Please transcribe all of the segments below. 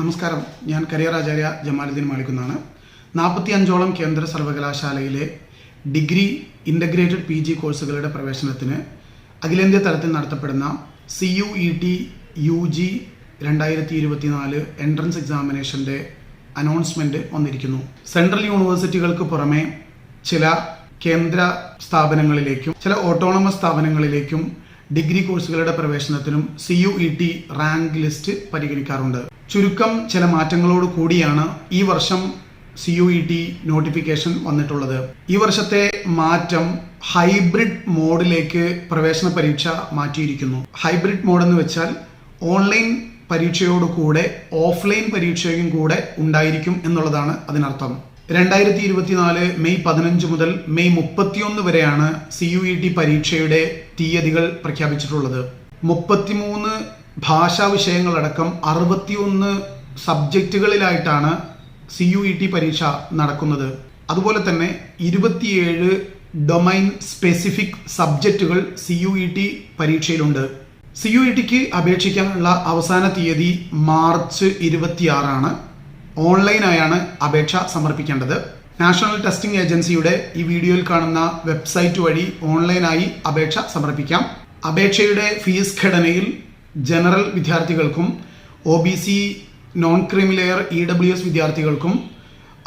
നമസ്കാരം. ഞാൻ കരിയർ ആചാര്യ ജമാലുദ്ദീൻ മാളിക്കുന്നാണ് നാൽപ്പത്തി അഞ്ചോളം കേന്ദ്ര സർവകലാശാലയിലെ ഡിഗ്രി ഇന്റഗ്രേറ്റഡ് പി ജി കോഴ്സുകളുടെ പ്രവേശനത്തിന് അഖിലേന്ത്യാ തലത്തിൽ നടത്തപ്പെടുന്ന C U E T U G രണ്ടായിരത്തി ഇരുപത്തിനാല് എൻട്രൻസ് എക്സാമിനേഷന്റെ അനൗൺസ്മെന്റ് വന്നിരിക്കുന്നു. സെൻട്രൽ യൂണിവേഴ്സിറ്റികൾക്ക് പുറമെ ചില കേന്ദ്ര സ്ഥാപനങ്ങളിലേക്കും ചില ഓട്ടോണമസ് സ്ഥാപനങ്ങളിലേക്കും ഡിഗ്രി കോഴ്സുകളുടെ പ്രവേശനത്തിനും C U E T rank list പരിഗണിക്കാറുണ്ട്. ചുരുക്കം ചില മാറ്റങ്ങളോട് കൂടിയാണ് ഈ വർഷം C U E T notification വന്നിട്ടുള്ളത്. ഈ വർഷത്തെ മാറ്റം ഹൈബ്രിഡ് മോഡിലേക്ക് പ്രവേശന പരീക്ഷ മാറ്റിയിരിക്കുന്നു. ഹൈബ്രിഡ് മോഡ് എന്ന് വെച്ചാൽ ഓൺലൈൻ പരീക്ഷയോട് കൂടെ ഓഫ്ലൈൻ പരീക്ഷയും കൂടെ ഉണ്ടായിരിക്കും എന്നുള്ളതാണ് അതിനർത്ഥം. രണ്ടായിരത്തി ഇരുപത്തിനാല് മെയ് പതിനഞ്ച് മുതൽ മെയ് മുപ്പത്തിയൊന്ന് വരെയാണ് സി യു ഇ ടി പരീക്ഷയുടെ തീയതികൾ പ്രഖ്യാപിച്ചിട്ടുള്ളത്. മുപ്പത്തിമൂന്ന് ഭാഷാ വിഷയങ്ങളടക്കം അറുപത്തിയൊന്ന് സബ്ജക്റ്റുകളിലായിട്ടാണ് സി യു ഇ ടി പരീക്ഷ നടക്കുന്നത്. അതുപോലെ തന്നെ ഇരുപത്തിയേഴ് ഡൊമൈൻ സ്പെസിഫിക് സബ്ജക്റ്റുകൾ സി യു ഇ ടി പരീക്ഷയിലുണ്ട്. സി യു ഇ ടിക്ക് അപേക്ഷിക്കാനുള്ള അവസാന തീയതി മാർച്ച് ഇരുപത്തിയാറാണ്. ഓൺലൈനായാണ് അപേക്ഷ സമർപ്പിക്കേണ്ടത്. നാഷണൽ ടെസ്റ്റിംഗ് ഏജൻസിയുടെ ഈ വീഡിയോയിൽ കാണുന്ന വെബ്സൈറ്റ് വഴി ഓൺലൈനായി അപേക്ഷ സമർപ്പിക്കാം. അപേക്ഷയുടെ ഫീസ് ഘടനയിൽ ജനറൽ വിദ്യാർത്ഥികൾക്കും O B C non creamy layer E W S വിദ്യാർത്ഥികൾക്കും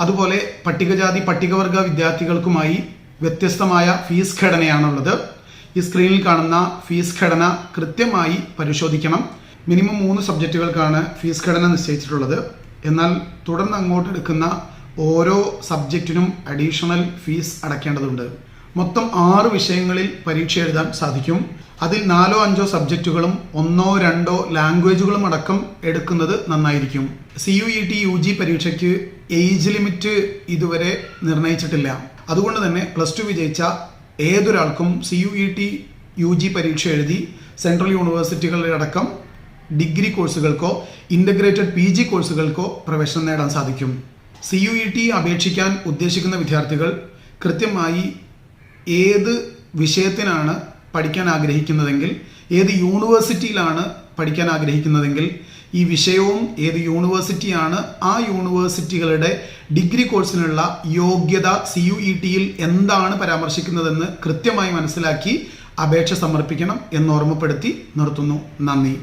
അതുപോലെ പട്ടികജാതി പട്ടികവർഗ വിദ്യാർത്ഥികൾക്കുമായി വ്യത്യസ്തമായ ഫീസ് ഘടനയാണുള്ളത്. ഈ സ്ക്രീനിൽ കാണുന്ന ഫീസ് ഘടന കൃത്യമായി പരിശോധിക്കണം. മിനിമം മൂന്ന് സബ്ജക്റ്റുകൾക്കാണ് ഫീസ് ഘടന നിശ്ചയിച്ചിട്ടുള്ളത്. എന്നാൽ തുടർന്ന് അങ്ങോട്ട് എടുക്കുന്ന ഓരോ സബ്ജക്റ്റിനും അഡീഷണൽ ഫീസ് അടയ്ക്കേണ്ടതുണ്ട്. മൊത്തം ആറ് വിഷയങ്ങളിൽ പരീക്ഷ എഴുതാൻ സാധിക്കും. അതിൽ നാലോ അഞ്ചോ സബ്ജക്റ്റുകളും ഒന്നോ രണ്ടോ ലാംഗ്വേജുകളും അടക്കം എടുക്കുന്നത് നന്നായിരിക്കും. C U E T U G പരീക്ഷയ്ക്ക് ഏജ് ലിമിറ്റ് ഇതുവരെ നിർണയിച്ചിട്ടില്ല അതുകൊണ്ട് തന്നെ പ്ലസ് ടു വിജയിച്ച ഏതൊരാൾക്കും C U E T U G പരീക്ഷ എഴുതി സെൻട്രൽ യൂണിവേഴ്സിറ്റികളിലടക്കം ഡിഗ്രി കോഴ്സുകൾക്കോ ഇന്റഗ്രേറ്റഡ് പി ജി കോഴ്സുകൾക്കോ പ്രവേശനം നേടാൻ സാധിക്കും. സി യു ഇ ടി അപേക്ഷിക്കാൻ ഉദ്ദേശിക്കുന്ന വിദ്യാർത്ഥികൾ കൃത്യമായി ഏത് വിഷയത്തിനാണ് പഠിക്കാൻ ആഗ്രഹിക്കുന്നതെങ്കിൽ ഏത് യൂണിവേഴ്സിറ്റിയിലാണ് പഠിക്കാൻ ആഗ്രഹിക്കുന്നതെങ്കിൽ ഈ വിഷയവും ഏത് യൂണിവേഴ്സിറ്റിയാണ് ആ യൂണിവേഴ്സിറ്റികളുടെ ഡിഗ്രി കോഴ്സിനുള്ള യോഗ്യത സി യു ഇ ടിയിൽ എന്താണ് പരാമർശിക്കുന്നതെന്ന് കൃത്യമായി മനസ്സിലാക്കി അപേക്ഷ സമർപ്പിക്കണം എന്ന് ഓർമ്മപ്പെടുത്തി നിർത്തുന്നു. നന്ദി.